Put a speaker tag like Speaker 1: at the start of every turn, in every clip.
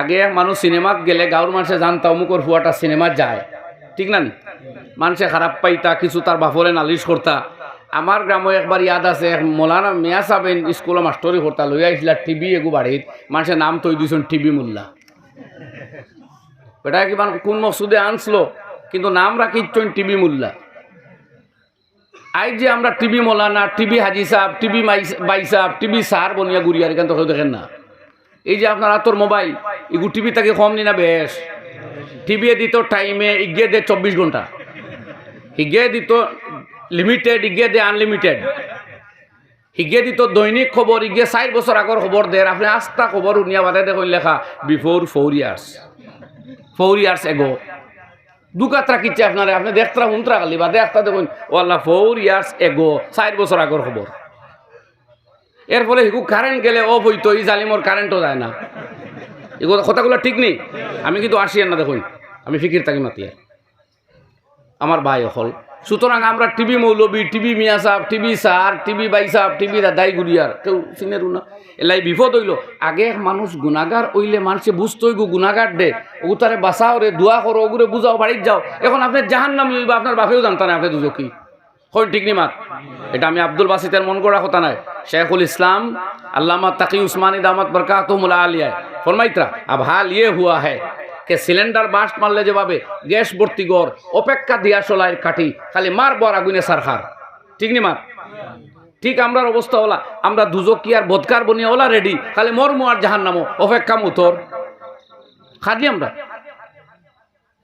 Speaker 1: আগে মানুষ সিনেমাত গেলে গাঁর মানুষে জানতা অমুকর ফুয়াটা সিনেমাত যায়। ঠিক না? মানুষে খারাপ পাইতা, কিছু তার বাপরে নালিশ করতা আমার গ্রামে একবার ইয়াদ আছে মৌলানা মিয়া সাহেব স্কুলে মাস্টরি করতা লই আইসলা টিভি এগু বাড়িত মানুষের নাম তৈ দিয়েছেন টিভি মোল্লা। বেটা কি কোন মকসুদে আনসলো কিন্তু নাম রাখিচ্ছেন টিভি মোল্লা। আই যে আমরা টিভি মৌলানা, টিভি হাজি সাহেব টিভি বাই সাহেব টিভি সার বনিয়া গুড়িয়ার এখান তো দেখেন না। এই যে আপনার হাতর মোবাইল এগু টিভি তাকে কম নি না বেশ? টিভি দিত টাইমে ইগিয়ে দে চব্বিশ ঘণ্টা হিগে দিত লিমিটেড ইগিয়ে দে আনলিমিটেড হিগে দিত দৈনিক খবর ইগে চার বছর আগর খবর দেয় আপনি আস্তা খবর উনিয়া বাদে দেখুন লেখা before four years four years ago দুকাত্রা কিচ্ছে আপনারে আপনি দেখতরা হুন্তরা খালি বাদে একটা দেখুন ওয়াল্লা ফোর ইয়ার্স এগো চার বছর আগর খবর এর ফলে হিকু কারেন্ট গেলে অফ হইতো এই জালিমর কারেন্টও যায় না। এগুলো কথাগুলো ঠিক নেই। আমি কিন্তু আসি না দেখুন। আমি ফিকির থাকি মাতিয়া আমার ভাই হল সুতরাং আমরা টিভি মৌলবী, টিভি মিয়া সাহেব, টিভি সার টিভি বাই সাহেব, টিভি দাদাই গুড়িয়ার, কেউ চিনেরু না। এলাই বিপদ হইল। আগে মানুষ গুণাগার হইলে মানুষে বুঝতে হইগু গুণাগার দে। ও তারে বাঁচাও রে, দোয়া করো ওগুলো বুঝাও বাড়ির যাও। এখন আপনি জাহান নামি হইবা, আপনার বাপেও জানতা না আপনি দুজকি হই ঠিক এটা আমি আব্দুল বাসিতের মন করা কথা নাই শেখুল ইসলাম, আল্লামা তাকি উসমানী দামত বরকাতুমুল আলিয়া ফরমাইত্রা, আব হাল ইয়ে হুয়া হ্যায় কে সিলিন্ডার বাস্ট মারলে যেভাবে গ্যাস ভর্তি গড়, অপেক্ষা দিয়া সোলায় কাঠি, খালি মার বর আগুনে সারখার ঠিক নি ঠিক আমরার অবস্থা হলা, আমরা দুজকি আর বোধকার বনিয়া ওলা রেডি, খালি মর্ম আর জাহান নামো অপেক্ষা মুতর। খাদি আমরা?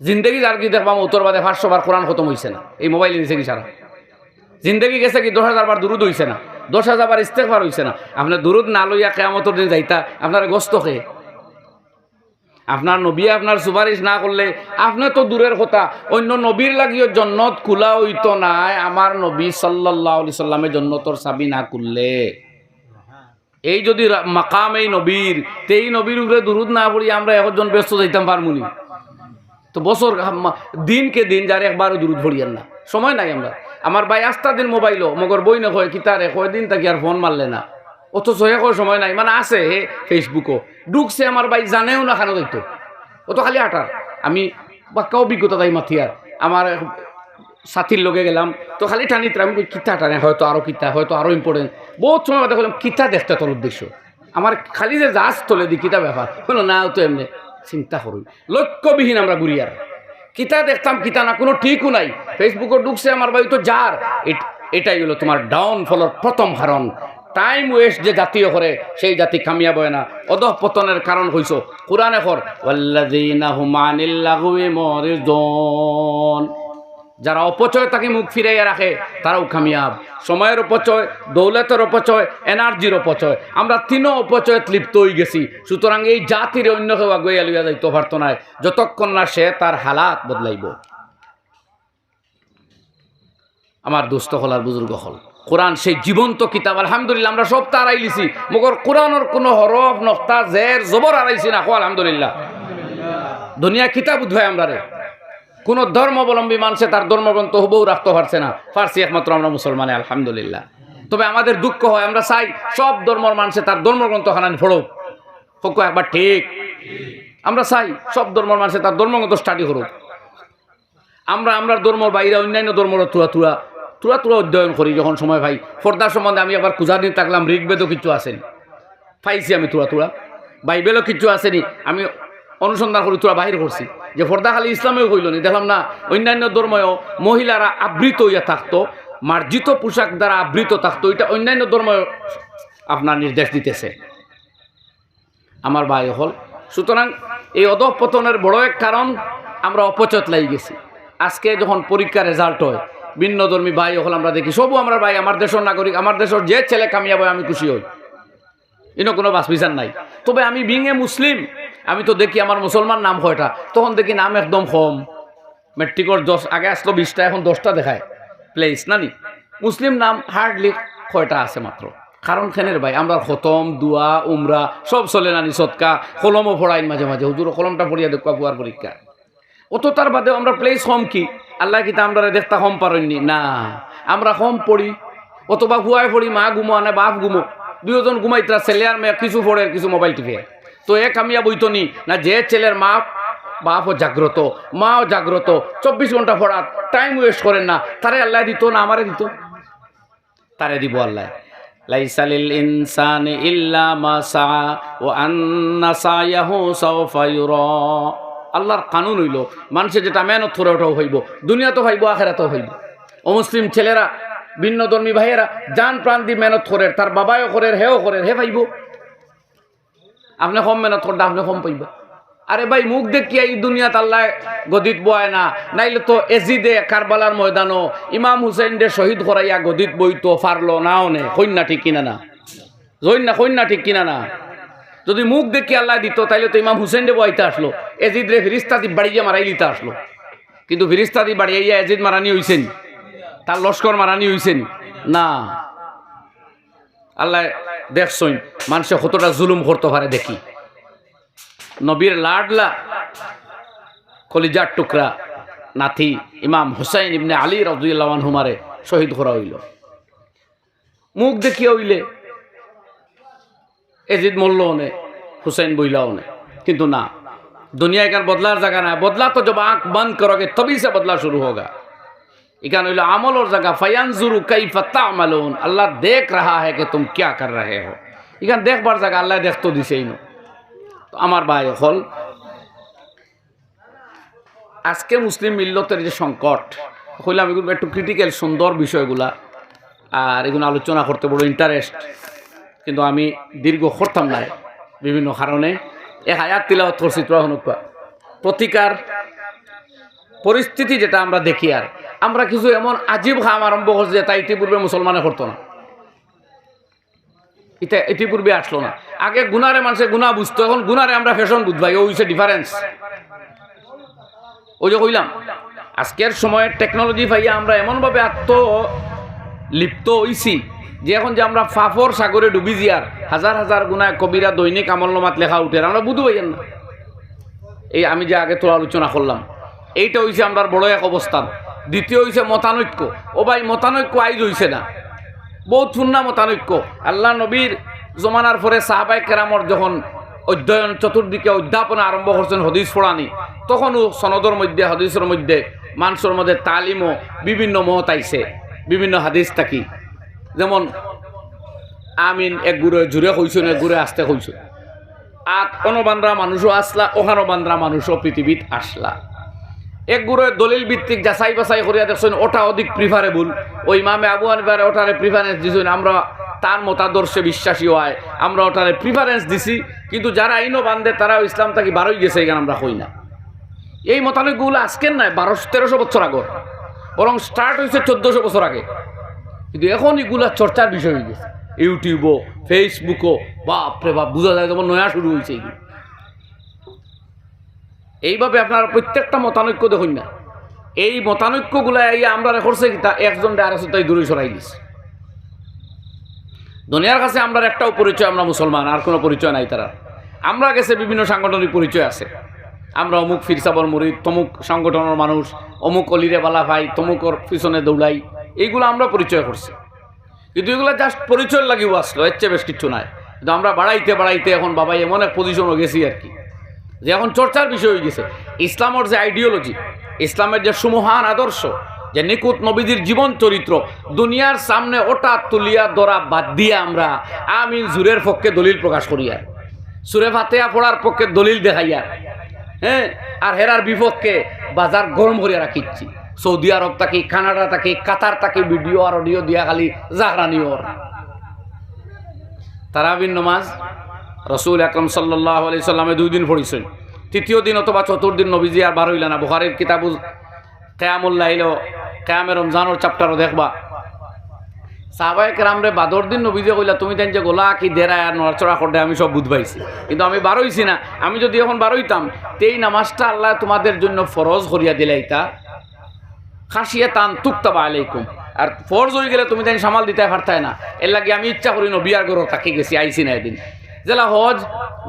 Speaker 1: জিন্দগি যার কি দেখবাম উত্তর বাদে ফার্স্ট সবার কোরআন খতম হয়েছে না। এই মোবাইল নিচে কি সারা জিন্দগি গেছে কি, দশ হাজার বার দুরুদ হইছে না? দশ হাজার বার ইস্তেকবার হইছে না? আপনার দুরুদ না লইয়া কেয়ামতর দিন যাইতা আপনার গোস্ত খেয়ে আপনার নবী, আপনার সুপারিশ না করলে আপনি তো দূরের কথা। অন্য নবীর লাগিও জন্নত খোলা হইতো নাই, আমার নবী সাল্লাহ আলি সাল্লামের জন্নতর চাবি না করলে এই যদি মাকাম এই নবীর তেই নবীর উপরে দুরুদ না পড়ি আমরা একজন ব্যস্ত যাইতাম পারমুনি তো বছর দিনকে দিন যার একবারও দূরত ভরিয়েন না। সময় নাই আমরা। আমার ভাই আস্তা দিন মোবাইলও, মগর বই না কয় কিতারে কয় দিন তাকে আর ফোন মারলে না। অথচ হে কয় সময় নাই মানে আছে হে ফেসবুকও ঢুকছে আমার ভাই জানেও না খানো যাইতো ও তো খালি আটার আমি বাক্কা অভিজ্ঞতা তাই মাথি আর আমার সাথীর লগে গেলাম। তো খালি টানিতে আমি কিতা টানে হয়তো আরও কিতা, হয়তো আরও ইম্পর্টেন্ট বহুত সময় বাদে বললাম কিতা দেখতে তোর উদ্দেশ্য? আমার খালি যে জাহাজ তোলে দি কিতা ব্যাপার হলো না তো এমনি চিন্তা করুন লক্ষ্যবিহীন আমরা ঘুরিয়ার কিতা দেখতাম, কিতা না, কোনো ঠিকও নাই। ফেসবুকে ঢুকছে আমার ভাই তো যার। এটাই হলো তোমার ডাউন ফলর প্রথম হারণ। টাইম ওয়েস্ট যে জাতীয় করে সেই জাতি কামিয়াব হয় না। অধঃ পতনের কারণ হইছ। কোরআনে কর ওয়াল্লাযীনা হুম আনিল যারা অপচয় তাকে মুখ ফিরাইয়া রাখে, তারাও কামিয়াব। সময়ের অপচয়, দৌলতের অপচয়, এনার্জির অপচয়। আমরা তিনও অপচয়ত লিপ্ত হয়ে গেছি। সুতরাং এই জাতির অন্য কেউ আগুয়া লইয়া যাইতে পারতো না যতক্ষণ না সে তার হালাত বদলাইব। আমার দুস্থ হল আর বুজুর্গ হল। কোরআন, সেই জীবন্ত কিতাব, আলহামদুলিল্লাহ, আমরা সব তার আইলিছি। মগর কোরআনের কোনো হরফ নক্তা জের জবর আড়াইছি না আলহামদুলিল্লাহ। দুনিয়া কিতাব উদ্ভয় আমরা রে কোন ধর্মাবলম্বী মানুষে তার ধর্মগ্রন্থ হুবহু রাখতে পারছে না। পারছি একমাত্র আমরা মুসলমানে, আলহামদুলিল্লাহ। তবে আমাদের দুঃখ হয়, আমরা চাই সব ধর্মর মানুষে তার ধর্মগ্রন্থ খানান ফোড়ক হোক, একবার ঠিক। আমরা চাই সব ধর্মর মানুষে তার ধর্মগ্রন্থ স্টাডি করুক। আমরা আমরা ধর্মর বাইরে অন্যান্য ধর্মর তুরা তুরা তুরা তুরা অধ্যয়ন করি যখন সময় ভাই ফর্দার সম্বন্ধে আমি আবার কুজার দিন থাকলাম, ঋগ্বেদও কিছু আসেনি। পাইছি আমি তুরা তুরা বাইবেলও কিছু আসেনি। আমি অনুসন্ধান করি তোরা বাহির করছি। যে ফর্দা খালি ইসলামেও হইল নি, দেখলাম না, অন্যান্য ধর্মেও মহিলারা আবৃত হইয়া থাকতো, মার্জিত পোশাক দ্বারা আবৃত থাকতো, এটা অন্যান্য ধর্ম আপনার নির্দেশ দিতেছে। আমার ভাই হল। সুতরাং এই অধপতনের বড় এক কারণ, আমরা অপচত লাগি গেছি। আজকে যখন পরীক্ষার রেজাল্ট হয়, ভিন্ন ধর্মী ভাই হল, আমরা দেখি, সবু আমরা ভাই, আমার দেশের নাগরিক, আমার দেশের যে ছেলে কামিয়াব, আমি খুশি হই। ইনো কোনো বাস বিচার নাই। তবে আমি বিং এ মুসলিম আমি তো দেখি আমার মুসলমান নাম কয়টা তখন দেখি নাম একদম কম। মেট্রিকর দশ আগে আসলো বিশটা, এখন দশটা দেখায়। প্লেস নানি? মুসলিম নাম হার্ডলি কয়টা আছে মাত্র কারণ খেনের ভাই? আমরা খতম দুয়া উমরা সব চলে নানি সৎকা কলমও পড়াইন মাঝে মাঝে হুজুর কলমটা পড়িয়া দেখবা পুয়ার পরীক্ষা অত তার বাদে আমরা প্লেস কম কি? আল্লাহ কিতা আমরা দেখতা কম পারেননি না। আমরা কম পড়ি অথবা হুয়ায় পড়ি মা গুমো আনে বাপ গুমো দুজন ঘুমাইতরা ছেলে আর মেয়ে কিছু পড়ে কিছু মোবাইল টিপে। তো এ কামিয়া বইতো নি না, যে ছেলের মা, বাপও জাগ্রত, মাও জাগ্রত, চব্বিশ ঘণ্টা পড়া টাইম ওয়েস্ট করেন না। তারে আল্লাহ দিত না আমারে দিত? তারে দিব আল্লাহ। লাইসালিল ইনসান ইল্লা মা ও আন্না আল্লাহর কানুন হইল, মানুষের যেটা মেহনত করে ওটাও হইব দুনিয়া তো হইব, আখেরাতেও হইব। অমুসলিম ছেলেরা, ভিন্ন ধর্মী ভাইয়েরা, জান প্রাণ দিয়ে মেহনত করে, তার বাবাও করে, হেও করে, হে পাইব আপনি কম মেহনত করতে আপনি কম পাইব আরে ভাই, মুখ দেখিয়া এই দুনিয়াত আল্লাহ গদিত বয় না, নাইলে তো এজিদে কারবালার ময়দানও, ইমাম হুসেন দে শহীদ করাইয়া গদিত বইতো পারল নাও নে কন্যা ঠিক কিনা না? জৈন্যা কন্যা ঠিক কিনা না? যদি মুখ দেখি আল্লাহ দিত, তাইলে তো ইমাম হুসেন দে বইতে আসলো। এজিদ রে ফিরিস্তাদি বাড়িয়ে মারাই দিতে আসলো। কিন্তু ফিরিস্তাদি বাড়িয়ে এজিদ মারানি হইছেন। তার লস্কর মারানি হইছেন। না। আল্লাহ দেখছই মানুষে কতটা জুলুম করতে পারে দেখি। নবীর লাডলা, কলিজার টুকরা নাথি ইমাম হুসাইন ইমনে আলী রবদুল্লাহান হুমারে শহীদ করা হইল। মুখ দেখিয়ে হইলে, এজিদ মল্ল অনে হুসাইন বইলা অনে কিন্তু না, দুনিয়া এখানে বদলার জায়গা না, বদলা তো জব আঁক বন্ধ করোগে তবেই সে বদলা শুরু হোগা। এখানে হইল আমল ওর জায়গা কাই কাইফা তামালুন। আল্লাহ দেখ রাহা হ্যাঁ কে তুম ক্যা কর রাহে হো। এখানে দেখবার জায়গা, আল্লাহ দেখতো দিছেই না। তো আমার ভাই হল, আজকে মুসলিম মিল্লতের যে সংকট হইলাম এগুলো একটু ক্রিটিক্যাল সুন্দর বিষয়গুলা, আর এগুলো আলোচনা করতে বড় ইন্টারেস্ট কিন্তু আমি দীর্ঘ করতাম না বিভিন্ন কারণে। এ হায়াত তিলাওয়াত করছি তোরা। প্রতিকার, পরিস্থিতি যেটা আমরা দেখি আর আমরা কিছু এমন আজীব খাম আরম্ভ করছি তা ইতিপূর্বে মুসলমানে করতো না। এটা ইতিপূর্বে আসলো না। আগে গুনারে মানুষে গুণা বুঝতো, এখন গুনারে আমরা ফ্যাশন বুঝবাই ও হইছে ডিফারেন্স ওই যে কইলাম, আজকের সময়ের টেকনোলজি পাইয়া আমরা এমনভাবে আত্ম লিপ্ত হইছি যে এখন যে আমরা ফাফর সাগরে ডুবি জিয়ার হাজার হাজার গুণায় কবিরা দৈনিক আমলনামাত লেখা উঠে আমরা বুঝতে পাইয়েন না। এই আমি যে আগে তোর আলোচনা করলাম, এইটা হইছে আমরা বড় এক অবস্থান। দ্বিতীয় হইছে মতানৈক্য। ও ভাই, মতানৈক্য আইজ হইছে না। বহুত শূন্য মতানৈক্য। আল্লাহ নবীর জমানার পরে সাহাবাই কেরামর যখন অধ্যয়ন, চতুর্দিকে অধ্যাপনা আরম্ভ করছেন হদিস পড়ানি তখনও সনদর মধ্যে হদিসের মধ্যে মানুষের মধ্যে তালিমও বিভিন্ন মত আইছে, বিভিন্ন হাদিস থাকি। যেমন, আমিন এক গুড়ে জুড়ে কইছেন এক গুড়ে আসতে কইছেন আত অনবান্দ্রা মানুষও আসলা ওহানবান্দ্রা মানুষও পৃথিবীত আসলা। এক গুড়ে দলিল ভিত্তিক যাচাই বাছাই করিয়া দেখছেন, ওটা অধিক প্রিফারেবল ওই মামে আবু আনিবার ওটারে প্রিফারেন্স দিছেন, আমরা তার মতাদর্শে বিশ্বাসী হয়, আমরা ওটারে প্রিফারেন্স দিছি, কিন্তু যারা আইনও বান্ধে তারাও ইসলাম থাকি বারোই গেছে এখানে আমরা কই না। এই মতানৈক্যগুলো আজকের নয় বারোশো, তেরোশো বছর আগর, বরং স্টার্ট হয়েছে চোদ্দোশো বছর আগে। কিন্তু এখন এগুলা চর্চার বিষয় হয়ে গেছে। ইউটিউবও ফেসবুকও বাপরে বাপ, বোঝা যায় যেমন নয়া শুরু হয়েছে এগুলো। এইভাবে আপনার প্রত্যেকটা মতানৈক্য দেখুন না। এই মতানৈক্যগুলা এই আমরা করছে কি তা একজন আরেকজন তাই দূরে সরাই দিছে। দুনিয়ার কাছে আমরা একটাও পরিচয়, আমরা মুসলমান, আর কোনো পরিচয় নাই তারা আমরা গেছে বিভিন্ন সাংগঠনিক পরিচয় আছে। আমরা অমুক ফিরসাবর মুরিদ, তমুক সংগঠনের মানুষ, অমুক অলিরে বালা ভাই, তমুকর পিছনে দৌড়াই, এইগুলো আমরা পরিচয় করছি। কিন্তু এগুলো জাস্ট পরিচয় লাগিও আসলো, এর চেয়ে বেশ কিছু নাই। কিন্তু আমরা বাড়াইতে বাড়াইতে এখন বাবাই এমন এক পজিশনও গেছি আর কি। যে এখন চর্চার বিষয় হয়ে গেছে। ইসলামের যে আইডিওলজি ইসলামের যে সুমহান আদর্শ, যে নিকুত নবীজির জীবন চরিত্র, দুনিয়ার সামনে ওটা তুলিয়া দরা বাদ দিয়ে আমরা আমিন জুরের পক্ষে দলিল প্রকাশ করি আর। সুরে ফাতেয়া পড়ার পক্ষে দলিল দেখাইয়া হ্যাঁ আর হেরার বিপক্ষে বাজার গরম করিয়া রাখিচ্ছি। সৌদি আরব থাকি কানাডা থাকি কাতার থাকি ভিডিও আর অডিও দিয়া খালি জাহরানি ওর। তারাবিন নমাজ রসুল আকরম সাল্লাহ আলি সাল্লামে দুই দিন পড়িছেন তৃতীয় দিন অথবা চতুর্দিন নবীজি আর বার হইল না। বুহারির কিতাবু কেয়ামুল্লাহ আইল কেয়ামে রমজানোর চ্যাপ্টারও দেখবা। সাহবাই কেরামরে বাদর দিন নবীজে কইলা, তুমি তেন যে গোলা কি দেরা আর নড়াচড়া করতে আমি সব বুধ পাইছি। কিন্তু আমি বারোইছি না। আমি যদি এখন বারোইতাম তেই নামাজটা আল্লাহ তোমাদের জন্য ফরজ করিয়া দিলে ইতা খাসিয়ে তান তুক্তাবা আলাইকুম। আর ফরজ হয়ে গেলে তুমি তাই সামাল দিতে পারতাই না। এর লাগে আমি ইচ্ছা করি নবী আর গরো থাকি গেছি আইসি না এদিন। জেলা হজ,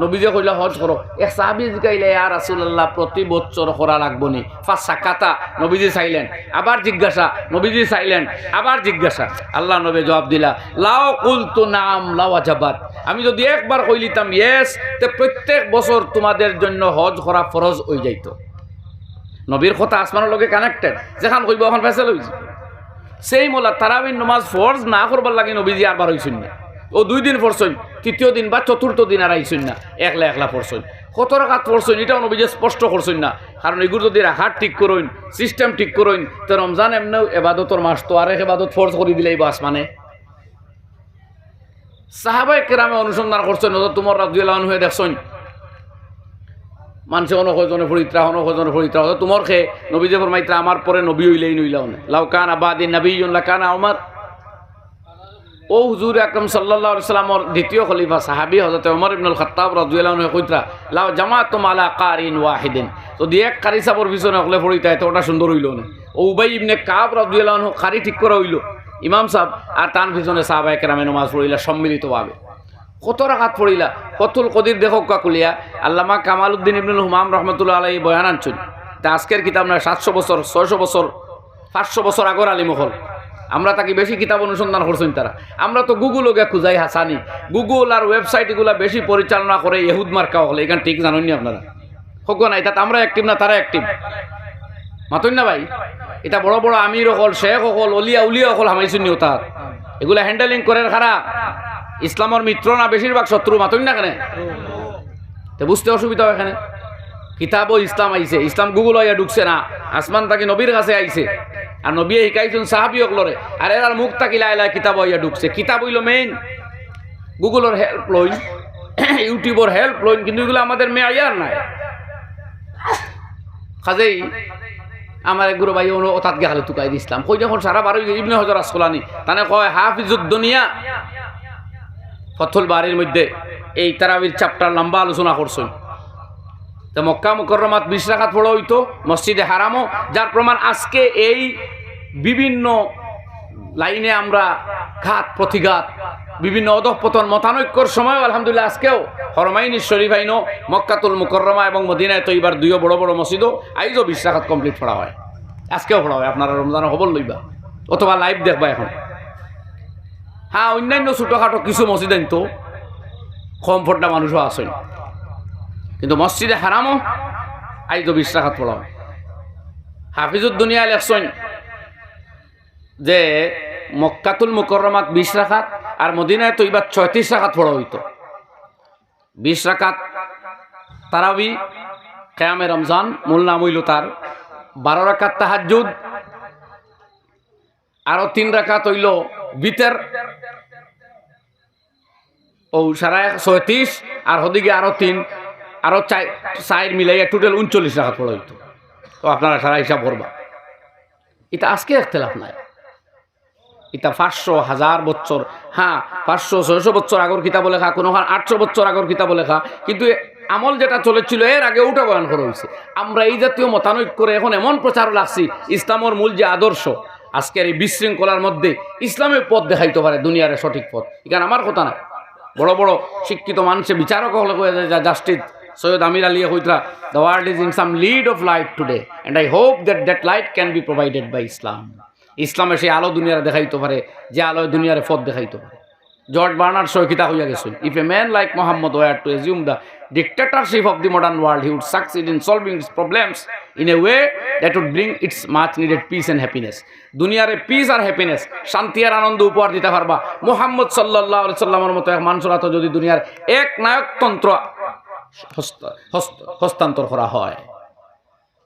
Speaker 1: নবীজে কইলা, হজ করো। এক সাহাবি জিকাইলে আর রাসূলুল্লাহ, প্রতি বছর করা লাগবো নি? সাকাতা, নবীজি চাইলেন। আবার জিজ্ঞাসা, নবীজি চাইলেন। আবার জিজ্ঞাসা। আল্লাহ নবী জবাব দিলা, লাও কুলতু নাম লাও আজাবাত। আমি যদি একবার কইলিতাম ইয়েস, তে প্রত্যেক বছর তোমাদের জন্য হজ করা ফরজ হয়ে যাইতো। নবীর কথা আসমানের লগে কানেক্টেড যেখান কইব এখন ফেসেল হয়েছে সেই মোলা তারাবিন নমাজ ফরজ না করবার লাগে নবীজি আবার হইছেন না। ও দুই দিন পড়ছেন তৃতীয় দিন বা চতুর্থ দিন আর আইছেন না, একলা একলা পড়ছেন কত রাখাত পড়ছেন এটাও নবীজি স্পষ্ট করছেন না, কারণ এগুলো যদি রাখার ঠিক করইন সিস্টেম ঠিক করইন, তো রমজান এমনিও এবাদতর মাস, তো আরেক এবাদত ফরজ করে দিলেই বাস মানে। সাহাবাই কেরামে অনুসন্ধান করছেন নজর তোমার রাজুয়াল হয়ে দেখছেন মানুষে অনকজনে ফরিত্রা অনকজনে ফরিত্রা হয়তো তোমার খে নবী যে ফরমাইত্রা আমার পরে নবী হইলেই নইলাও না লাউ কান আবাদি নবী কান আমার ও হুজুর আকরম সাল্লাহ সাল্লামর দ্বিতীয় খলিফা সাহাবি হজরত ওমর ইবনুল খত্তাব রাজুয়ালাহ কইত্রা, লাউ জামাত মালা কারিন ওয়াহিদিন। যদি এক কারি সাবর পিছনে হলে ফরিতা তো ওটা সুন্দর হইল না। ও উবাই ইবনে কাব রাজুয়ালাহ কারি ঠিক করা হইল। ইমাম সাহেব আর তান পিছনে সাহাবাই কেরামে নমাজ পড়িলা সম্মিলিতভাবে। কত রাখাত পড়িলা? কতুল কদির দেখো কাকুলিয়া, আল্লামা কামাল উদ্দিন ইবনুল হুমাম রহমতুল্লাহ আলাই বয়ান আনছুন। তা আজকের কিতাব না, সাতশো বছর, ছয়শো বছর, পাঁচশো বছর আগর আলিমহল আমরা তাকে বেশি কিতাব অনুসন্ধান করছেন তারা। আমরা তো গুগল ওকে খুঁজাই হাসানি গুগল আর ওয়েবসাইট এগুলা বেশি পরিচালনা করে এহুদ মার্কা হলে, এখানে ঠিক জানেননি আপনারা? হোক নাই, তাতে আমরা অ্যাক্টিভ না, তারা অ্যাক্টিভ মাতন না ভাই? এটা বড় বড় আমির হল শেখ হল অলিয়া, উলিয়া হল হামাইছুন তার। এগুলা হ্যান্ডেলিং করে খারাপ ইসলামর মিত্র না, বেশিরভাগ শত্রু, মাতন না কেন? তো বুঝতে অসুবিধা হয় এখানে। কিতাবও ইসলাম আইছে, ইসলাম গুগল হইয়া ঢুকছে না। আসমান তাকে নবীর কাছে আইছে। আর নবী শিকাইছেন সাহাবি অকলরে আর এরার মুখ তাকিলা এলা কিতাব হইয়া ঢুকছে। কিতাব হইল মেইন গুগলের হেল্প লইন ইউটিউবের হেল্প লইন কিন্তু এগুলো আমাদের মেয়ার নাই। কাজেই আমার গুরু ভাই অতাত গেলে তুকাই দিছিলাম কই যখন সারা বারো ইবনে হজর আসলানি তানে কয় হাফিজুদ দুনিয়া ফথুল বাড়ির মধ্যে এই তারাবির চাপটার লম্বা আলোচনা করছেন। তো মক্কা মুকরমাত বিশ রাখাত পড়া হইতো, মসজিদে হারামও। যার প্রমাণ আজকে এই বিভিন্ন লাইনে আমরা ঘাত, প্রতিঘাত, বিভিন্ন অধঃপতন, মতানৈক্যর সময় আলহামদুলিল্লাহ আজকেও হরমাইনি শরীফ আইন মক্কাতুল মুকরমা এবং মদিনায় তো এবার দুইও বড় বড় মসজিদও আইজও বিশ রাখাত কমপ্লিট পড়া হয়। আজকেও পড়া হয়, আপনারা রমজানের খবর লইবা। অথবা লাইভ দেখবা এখন। হ্যাঁ অন্যান্য ছোটোখাটো কিছু মসজিদ তো, কম ফোরটা মানুষও আসেন কিন্তু মসজিদে হারামও আইজ বিশ রাখাত পড়া হয়। হাফিজুদ দুনিয়া লেখছেন যে মক্কাতুল মুকরমাত বিশ রাখাত আর মদিনায় তো এবার ছয়ত্রিশ রাখাত পড়া হইতো। বিশ রাখাত তারাবি, কেয়ামে রমজান, মূল নাম হইল তার। বারো রাখাত তাহাজুদ আরও তিন রাখাত হইল বিতের। ও সারা ছয়ত্রিশ, আর হদিকে আরও তিন, আরও চাই চাইর মিলাইয়া টোটাল উনচল্লিশ রাখাত পড়া হইতো। তো আপনারা সারা হিসাব করবা। এটা আজকে এক একতলাফ নাই। এটা পাঁচশো হাজার বছর। হ্যাঁ পাঁচশো, ছয়শো বছর আগর কিতাব লেখা, কোনো আটশো বছর আগর কিতাব লেখা। কিন্তু আমল যেটা চলেছিল, এর আগে ওটা বয়ান করা হয়েছে। আমরা এই জাতীয় মতানৈক্য করে এখন এমন প্রচার লাগছি ইসলামের মূল যে আদর্শ, আজকের এই বিশৃঙ্খলার মধ্যে ইসলামের পথ দেখাইতে পারে, দুনিয়ার সঠিক পথ। এখানে আমার কথা না বড় বড় শিক্ষিত মানুষে, বিচারক হলে justice Syed Aamir Ali হইতরা the world is in sore need of light today and I hope that that light can be provided by Islam ইসলামে সেই আলো দুনিয়ারে দেখাইতে পারে, যে আলোয় দুনিয়ারে পথ দেখাইতে পারে। জর্জ বার্নার সহিতা হইয়া গেছেন if a man like Muhammad were to assume the dictatorship of the modern world he would succeed in solving its problems in a way that would bring its much needed peace and happiness দুনিয়ারে peace আর happiness শান্তি আর আনন্দ উপহার দিতে পারবা। মোহাম্মদ সাল্লাহ সাল্লামের মতো এক মানুষের হাতে যদি দুনিয়ার এক নায়কতন্ত্র হস্ত- হস্ত- হস্তান্তর করা হয়,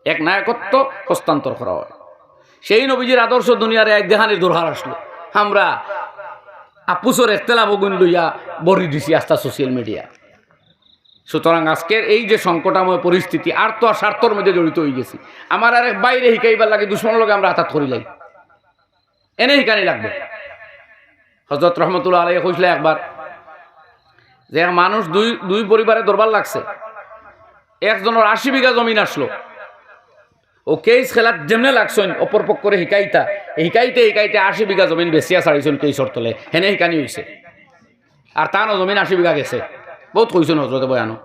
Speaker 1: এক নায়কত্ব হস্তান্তর করা হয়। সেই নবীজির আদর্শ দুনিয়ারে এক দেহানির দোরহার আসলো। আমরা আপুসর একতলাপ গুণ লইয়া বড়ি দিছি আস্তা সোশ্যাল মিডিয়া সুতরাং আজকের এই যে সংকটাময় পরিস্থিতি, আর তো আর স্বার্থর মধ্যে জড়িত হয়ে গেছি। আমার আর এক বাইরে শিকাইবার লাগে, দুশ্মনের লগে আমরা হাতাত করিলাই এনে শিকানি লাগবে। হজরত রহমতুল্লাহ আলাই কইসলে একবার যে মানুষ দুই দুই পরিবারে দরবার লাগছে। একজনের আশি বিঘা জমিন আসলো। ও কেইস খেলাত যেমনে লাগছেন অপর পক্ষরে শিকাইতা। শিকাইতে শিকাইতে আশি বিঘা জমিন বেচিয়া ছাড়িছেন কেইসর তলে। হেনে শিকানি হয়েছে আর তানো জমিন আশি বিঘা গেছে। বহুত কইছেন হজরতে বয়ানো।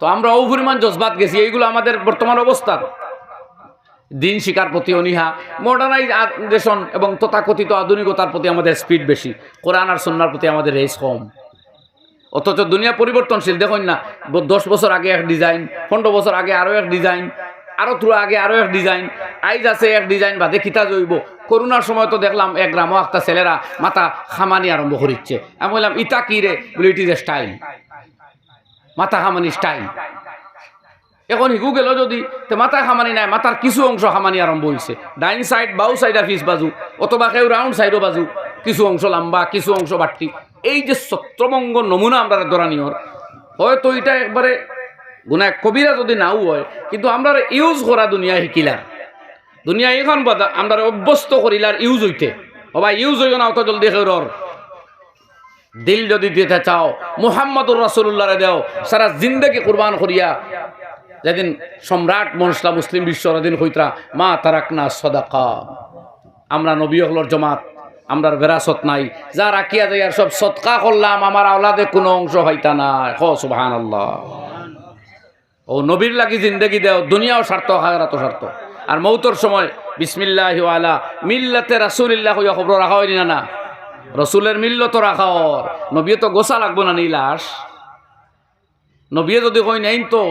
Speaker 1: তো আমরা ও পরিমাণ জজবাত গেছি, এইগুলো আমাদের বর্তমান অবস্থা দিন শিকার প্রতি অনীহা মডার্নাইজেশন এবং তথাকথিত আধুনিকতার প্রতি আমাদের স্পিড বেশি কোরআন আর সন্ন্যার প্রতি আমাদের রেস কম। অথচ দুনিয়া পরিবর্তনশীল দেখুন না দশ বছর আগে এক ডিজাইন পনেরো বছর আগে আরও এক ডিজাইন আরও থ্রু আগে আরও এক ডিজাইন আইজ আছে এক ডিজাইন বাদে খিতা জৈব করোনার সময় তো দেখলাম এক গ্রামও একটা ছেলেরা মাথা খামানি আরম্ভ করিচ্ছে। আমি বললাম ইটা কি রে? বলে, ইট ইজ এ স্টাইল মাথা খামানি স্টাইল এখন হিকু গেল যদি, তে মাথা খামানি নাই, মাথার কিছু অংশ খামানি আরম্ভ হয়েছে ডাইন সাইড বাউ সাইড আর বাজু, অথবা কেউ রাউন্ড সাইডও বাজু, কিছু অংশ লম্বা, কিছু অংশ বাড়তি এই যে সত্রমঙ্গ নমুনা আমরা ধরানিওর হয়তো এটা একবারে গুণা কবিরা যদি নাও হয়, কিন্তু আমরা ইউজ করা দুনিয়া শিকিলার। দুনিয়া এখন বাদা আমরা অভ্যস্ত করিলার ইউজ হইতে। হবা ইউজ হইও না, অত জলদি হেরর দিল যদি দিতে চাও, মুহাম্মদুর রাসূলুল্লাহরে দেও, সারা জিন্দগি কুরবান করিয়া। যেদিন সম্রাট মনসলা মুসলিম বিশ্বর দিন হইতরা, মা তারাকনা সদাকা। আমরা নবী হলর জমাত, আমরার বেরাসত নাই। যা রাখিয়া যাই আর সব সৎকা করলাম, আমার আওলাদে কোনো অংশ হইতা না হ সুবাহান আল্লাহ ও নবীর লাগি জিন্দগি দেও, দুনিয়াও স্বার্থ হাগরাতো স্বার্থ। আর মৌতর সময়, বিসমিল্লাহ আলা মিল্লাতে রাসুলিল্লাহ হইয়া খবর রাখা হয়নি না না? রসুলের মিল্ল তো রাখা হর নবী তো গোসা লাগবো না, নীলাস। নবী যদি কই নেই তো,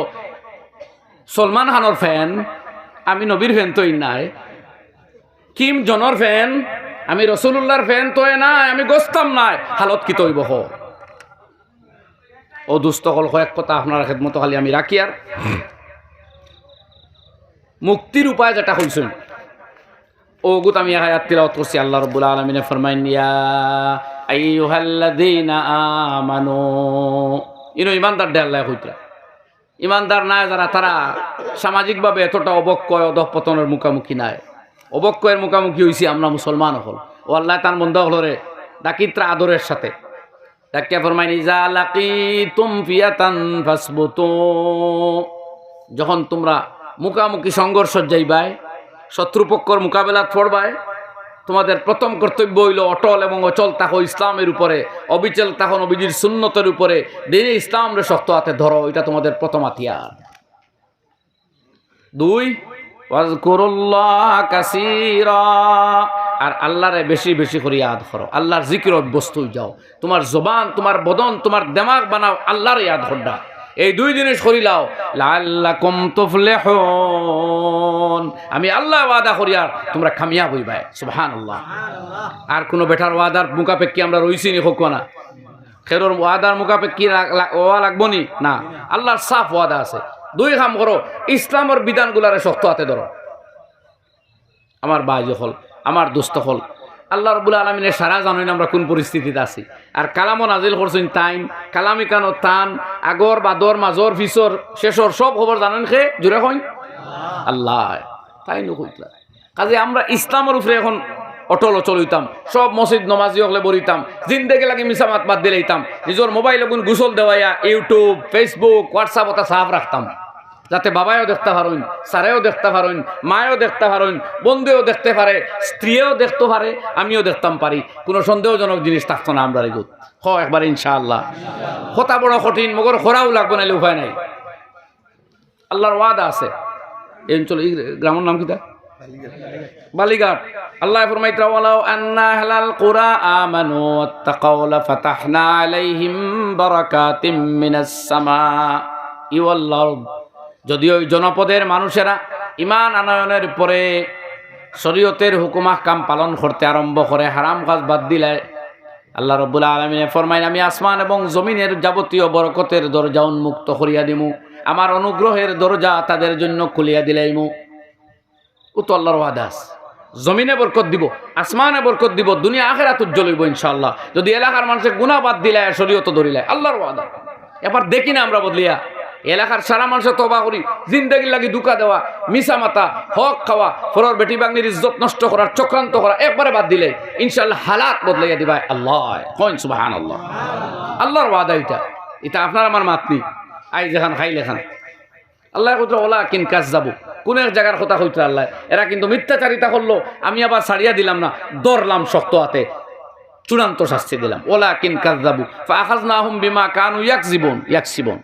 Speaker 1: সলমান খানোর ফ্যান, আমি নবীর ফ্যান তো নাই। কিম জনের ফ্যান? আমি রসুল্লাহর ফ্যান তো নাই, আমি গোস্তাম নাই। হালত কি তৈব হ? ও দুস্থ হল কয়েক কথা আপনার খেদমত খালি আমি রাখি আর মুক্তির উপায় যেটা হইছেন ও গুত আমি তিলাওয়াত করছি আল্লাহ রাব্বুল আলামিনে ফরমাইন ইয়া আইয়ুহাল্লাযীনা ইনো ইমানদার দে আল্লাহ কইতরা ইমানদার নাই যারা তারা সামাজিকভাবে এতটা অবক্ষয় অধপতনের মুখামুখি নাই। অবক্ষয়ের মুখামুখি হয়েছি আমরা মুসলমান হল ও আল্লাহ তার বন্ধ হলরে ডাকিত্রা আদরের সাথে। ডাকিয়া ফরমাইন ইজা লাকিতুম ফিয়াতান ফাসবুতু। যখন তোমরা মুখামুখি সংঘর্ষ যাইবাই শত্রুপক্ষর মোকাবেলা পড়বায় তোমাদের প্রথম কর্তব্য হইল অটল এবং অচল তাহ ইসলামের উপরে, অবিচল তাহ নবীজির সুন্নতের উপরে, দিনে ইসলামরে শক্ত হাতে ধরো, এটা তোমাদের প্রথম হাতিয়ার। দুই কাসীরা। আর আল্লাহরে বেশি বেশি করে ইয়াদ করো। আল্লাহর জিকির অভ্যস্ত যাও। তোমার জবান, তোমার বদন, তোমার দেমাগ বানাও, আল্লাহর ইয়াদ হড্ডা এই দুই জিনিস করিলাও লাল্লাকুম তুফলিহুন। আমি আল্লাহ ওয়াদা করি আর তোমরা খামিয়া হইবাই সুবহানাল্লাহ। আর কোনো বেটার ওয়াদার মুখাপেক্ষি আমরা রইছি নি হোক না। খেরোর ওয়াদার মুখাপেক্ষি ওয়া লাগবো নি? না। আল্লাহর সাফ ওয়াদা আছে। দুই কাম করো, ইসলামের বিধানগুলারে শক্ত হাতে ধরো। আমার বাই হল আমার দুস্থ হল। আল্লাহ রবুল আলমিনের সারা জানেন আমরা কোন পরিস্থিতিতে আছি। আর কালামও নাজিল করছেন তাইন কালামি কানো তান, আগর বাদর মাজর ফিসর, শেষর সব খবর জানেন খে? জোরে হইন আল্লাহ, তাই নকইতলা কাজে আমরা ইসলামের উপরে এখন অটল অচল হইতাম। সব মসজিদ, নমাজি হলে বলিতাম জিন্দেগে লাগে মিসামাত বাদ দিলেইতাম। নিজের মোবাইল গুণ গুসল দেওয়াইয়া ইউটিউব ফেসবুক হোয়াটসঅ্যাপ ওটা সাফ রাখতাম। যাতে বাবাও দেখতে পারেন, স্যারেও দেখতে পারেন, মায়েও দেখতে পারেন, বন্ধুও দেখতে পারে, স্ত্রীও দেখতে পারে, আমিও দেখতাম পারি। কোনো সন্দেহজনক জিনিস থাকতো না আমরা এগুত হ, একবার ইনশাআল্লাহ। হতা বড় কঠিন, মগর খরাও লাগবে নাইলে উপায় নাই। আল্লাহর ওয়াদা আছে। এই অঞ্চল, এই গ্রামের নাম কিটা বালিঘাট। আল্লাহ ফরমাইতরা আন্না আলাইহিম বারাকাতিম মিনাস সামাই ওয়াল আরদ। যদিও ওই জনপদের মানুষেরা ইমান আনয়নের পরে শরীয়তের হুকুমাহ কাম পালন করতে আরম্ভ করে, হারাম কাজ বাদ দিলে আল্লাহ রব্বুল আলমিনে ফরমাইন, আমি আসমান এবং জমিনের যাবতীয় বরকতের দরজা উন্মুক্ত করিয়া দিমু, আমার অনুগ্রহের দরজা তাদের জন্য খুলিয়া দিলাইমু। ও তো আল্লাহর ওয়াদাস জমিনে বরকত দিব, আসমানে বরকত দিব, দুনিয়া আখেরাত উজ্জ্বল হইব ইনশাআল্লাহ। যদি এলাকার মানুষের গুণা বাদ দিলে, শরীয়ত ধরিলে, আল্লাহর ওয়াদা। এবার দেখি না আমরা বদলিয়া এলাকার সারা মানুষের তবা করি, জিন্দগির লাগি দুকা দেওয়া মিশা মাতা, হক খাওয়া ফরর বেটি বাংলির ইজ্জত নষ্ট করার, চক্রান্ত করা, একবারে বাদ দিলে ইনশাল্লাহ হালাত বদলাইয়া দিবা আল্লাহ। আল্লাহ আল্লাহর ওয়াদা এটা। এটা আপনার আমার মাতনি আই যেখান খাই লেখান আল্লাহ কইতো ওলা কিন কাজ যাব কোন এক জায়গার কথা কইতো আল্লাহ। এরা কিন্তু মিথ্যাচারিতা করল। আমি আবার ছাড়িয়া দিলাম না, দরলাম শক্ত হাতে। চূড়ান্ত শাস্তি দিলাম। ওলা কিন কাজাবু আখাজ না হুম বিমা কানু ইয়াক জীবন ইয়াক জীবন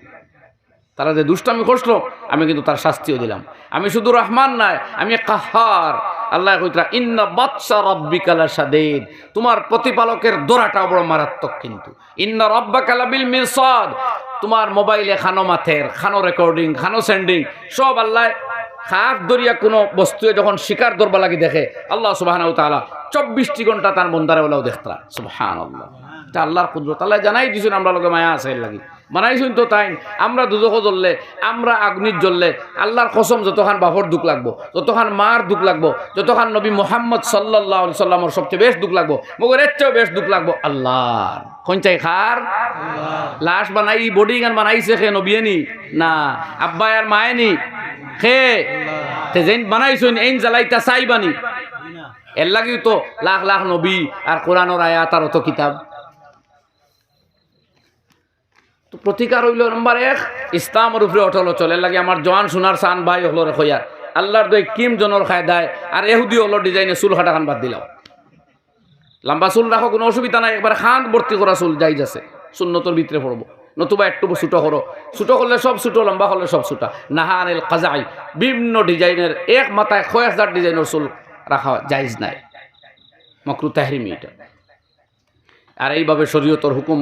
Speaker 1: তারা যে দুষ্টামি করছিল, আমি কিন্তু তার শাস্তিও দিলাম। আমি শুধু রহমান নাই আমি কাহার। আল্লাহ কইতরা ইন্না বাদশা রব্বিকালা সাদেদ তোমার প্রতিপালকের দোরাটা বড় মারাত্মক কিন্তু। ইন্না রব্বা কালাবিল মিরসাদ। তোমার মোবাইলে খানো মাথের, খানো রেকর্ডিং, খানো সেন্ডিং, সব আল্লাহ খাক দরিয়া কোনো বস্তু যখন শিকার দরবা লাগি দেখে, আল্লাহ সুবাহ তালা চব্বিশটি ঘণ্টা তার মন্দারে ওলাও সুবাহান আল্লাহ তা আল্লাহর কুদরত, আল্লাহ জানাই দিছুন, আমরা লোকে মায়া আছে লাগি। বানাইছুন তো তাই। আমরা দুদক জ্বললে, আমরা আগ্নির জ্বললে, আল্লাহর কসম যতখান বাপর দুঃখ লাগবো, যতখান মার দুঃখ লাগবো, যতখান নবী মোহাম্মদ সাল্লাহ সাল্লামর সবচেয়ে বেশ দুঃখ লাগবো মগর এর চেয়েও বেশ দুঃখ লাগবো আল্লাহর কঞ্চাই খার লাশ বানাই, বডি গান বানাইছে খে নবিয়েনি? না। আব্বাই আর মায়েনি? খে। তে যেন বানাইছুন এইন জ্বালাইতা চাইবানি? এর লাগিও তো লাখ লাখ নবী আর কোরআনর আয়াত আর অত কিতাব তো প্রতিকার হইল নম্বর এক, ইসলামের উপরে অটল চলে। লাগে আমার জওয়ান সোনার সান ভাই হলো রে আল্লাহর দই কিম জনের খায় দেয়, আর এহুদি হলো ডিজাইনে চুল খাটা খান বাদ দিলাম। লম্বা চুল রাখো, কোনো অসুবিধা নাই, একবার খান ভর্তি করা চুল যাই যাচ্ছে। সুন্নতর ভিতরে পড়ব। নতুবা একটু ছোটো করো। ছোটো করলে সব ছোটো লম্বা করলে সব ছোটা নাহানিল কাজাই বিভিন্ন ডিজাইনের এক মাথায় ছয় হাজার ডিজাইনের চুল রাখা যাইজ নাই। মকরু তাহরিমি এটা। আর এইভাবে শরীয়তর হুকুম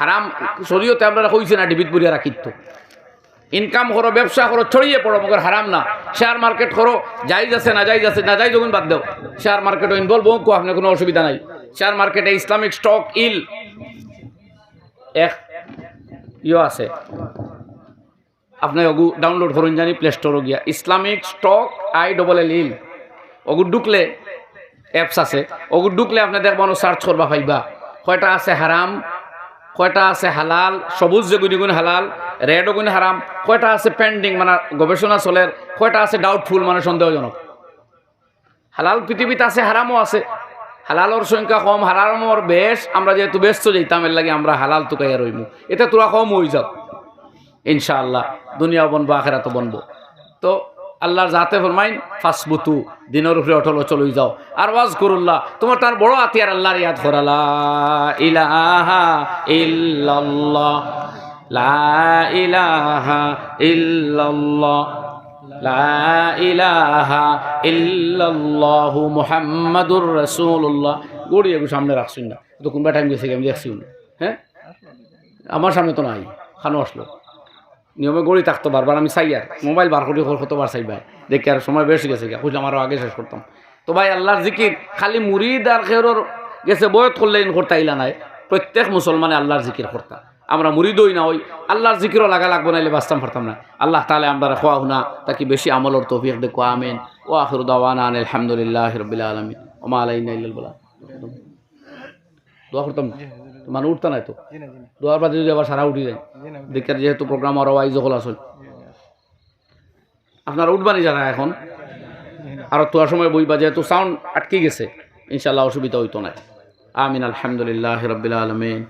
Speaker 1: হারাম, শরীয়তে আপনারা কইছে না ডিবিট বুড়িয়া রাখিত। ইনকাম করো, ব্যবসা করো, ছড়িয়ে পড়ো, মগর হারাম না। শেয়ার মার্কেট করো যাইজ আছে, না যাইজ আছে, না যাই যখন বাদ দাও। শেয়ার মার্কেটও ইনভলভ হোক, আপনার কোনো অসুবিধা নাই। শেয়ার মার্কেটে ইসলামিক স্টক ইল এক ইয়ে আছে। আপনি অগু ডাউনলোড করুন জানি প্লে স্টোরও গিয়া। Islamic stock I double L ইল অগু ঢুকলে অ্যাপস আছে। অগু ঢুকলে আপনি দেখবেন সার্চ করবা, পাইবা। কয়টা আছে? হারাম। কয়টা আছে হালাল? সবুজ যে গুণি গুণ হালাল, রেডও গুণ হারাম, কয়টা আছে পেন্ডিং মানে গবেষণা চলে কয়টা আছে ডাউটফুল মানে সন্দেহজনক? হালাল পৃথিবীতে আছে, হারামও আছে। হালালর সংখ্যা কম হারামর বেশ, আমরা যেহেতু ব্যস্ত যেতাম এর লাগে আমরা হালাল তুকাইয়া রইমু। এতে তোরা কম হয়ে যাও। ইনশাআল্লাহ, দুনিয়া বনবো আখেরাতো বনবো। তো আল্লাহর জাতে ফরমাইন, ফাসবুতু, দিনের উপরে অটল চলই যাও। আর ওয়াজ করুল্লাহ, তোমার তার বড় আতিয়ার আল্লাহর ইয়াদ করালা ইলাহা ইল্লাল্লাহ, লা ইলাহা ইল্লাল্লাহ, লা ইলাহা সামনে রাখছুন না। তো কোনবা টাইম গেছে, আমি দেখছি হ্যাঁ? আমার সামনে তো নাই, খানো আসলো। নিয়মে গড়ি থাকতো বারবার, আমি চাই আর, মোবাইল বার করি কতবার চাই ভাই দেখি আর সময় বেশি গেছে গিয়া, খুঁজলাম আরও আগে শেষ করতাম। তো ভাই, আল্লাহর জিকির, খালি মুরিদ আর খেরোর গেছে, বয়ত করলে ইন করতে আইলা নাই। প্রত্যেক মুসলমানে আল্লাহর জিকির করতা। আমরা মুরিদই না ওই আল্লাহর জিকিরও লাগা লাগবো নাইলে বাঁচতাম, পারতাম না। আল্লাহ তাহলে আমরা খোয়া হুনা তাকে বেশি আমলর তৌফিক দেখো আমিন। ও আখির দাওয়ানা আলহামদুলিল্লাহ রবিল আলমিন। ওমা আলাইনা দোয়া করতাম। মানে উঠতা নাই তো দোয়ার বাদে যদি আবার সারা উঠি যায় দেখে যেহেতু প্রোগ্রাম আরও আইজ হল আসল আপনারা উঠবানি যারা এখন আর তোয়ার সময় বইবা যেহেতু সাউন্ড আটকে গেছে ইনশাল্লাহ অসুবিধা হইতো না আমিন আলহামদুলিল্লাহ রবিল আলমিন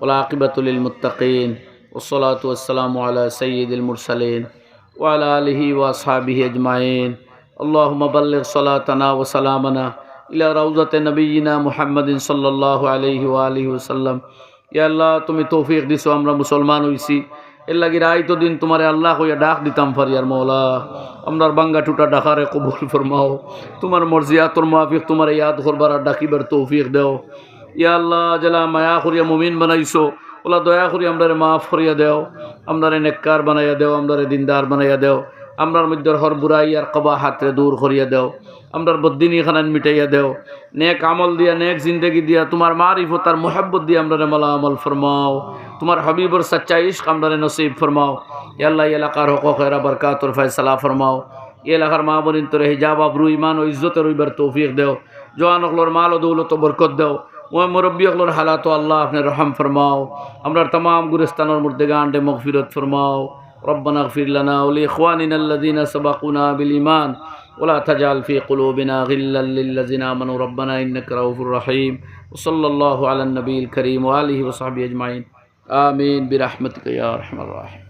Speaker 1: ওলা আকিবাতুল মুতাকিন والصلاة والسلام على سيد المرسلين وعلى آله وأصحابه أجمعين اللهم بلغ صلاتنا وسلامنا ইলা রাউজাতে নবীনা মুহাম্মদিন সাল্লাহ আলহি আলহি সাল্লাম ইয়াল্লাহ তুমি তৌফিক দিছো, আমরা মুসলমান হইছি। এর লাগি রায় তো দিন তোমারে আল্লাহ হইয়া ডাক দিতাম, ফারিয়ার মৌলা আমরা বাঙ্গা টুটা ডাকারে কবুল ফরমাও। তোমার মর্জিয়া তোর মাহফিক তোমার ইয়াদ করবার আর ডাকিবার তৌফিক দেও। ইয়া আল্লাহ জেলা মায়া করিয়া মুমিন বানাইছো, ওলা দয়া করি আমরা মাফ করিয়া দেও। আমরা নেককার বানাইয়া দেও আমরা দিনদার বানাইয়া দেও। আমরার মধ্যে হর বুড়াই আর কবা হাতরে দূর করিয়া দেও। আমরার বদিনী খানান মিটাইয়া দেও। নেক আমল দিয়া, নেক জিন্দগি দিয়া, তোমার মারিফত আর মোহাব্বত দিয়ে আমরারে মালা আমল ফরমাও। তোমার হবিবর সচ্চা ইশক আমরারে নসিব ফরমাও। ইয়াল্লাহ এলাকার হক খেরা বরকাতর ফয়সালা ফরমাও। এলাকার মা বনিন তোর হিজাব, আবরু ইমান ও ইজ্জতের রইবার তৌফিক দেও। জওয়ান হকলোর মাল ও দৌলত বরকত দেও। ওই মুরব্বী হকলোর হালাত আল্লাহ আপনি রহম ফরমাও। আমরার তমাম গুরস্তানোর মধ্যে গান্ডে মগফিরত ফরমাও। ربنا اغفر لنا ولإخواننا الذين سبقونا بالإيمان. ولا تجعل في قلوبنا غلا للذين آمنوا. ربنا إنك رؤوف رحيم. وصلى الله على النبي الكريم وآله وصحبه أجمعين. آمين. برحمتك يا أرحم الراحمين.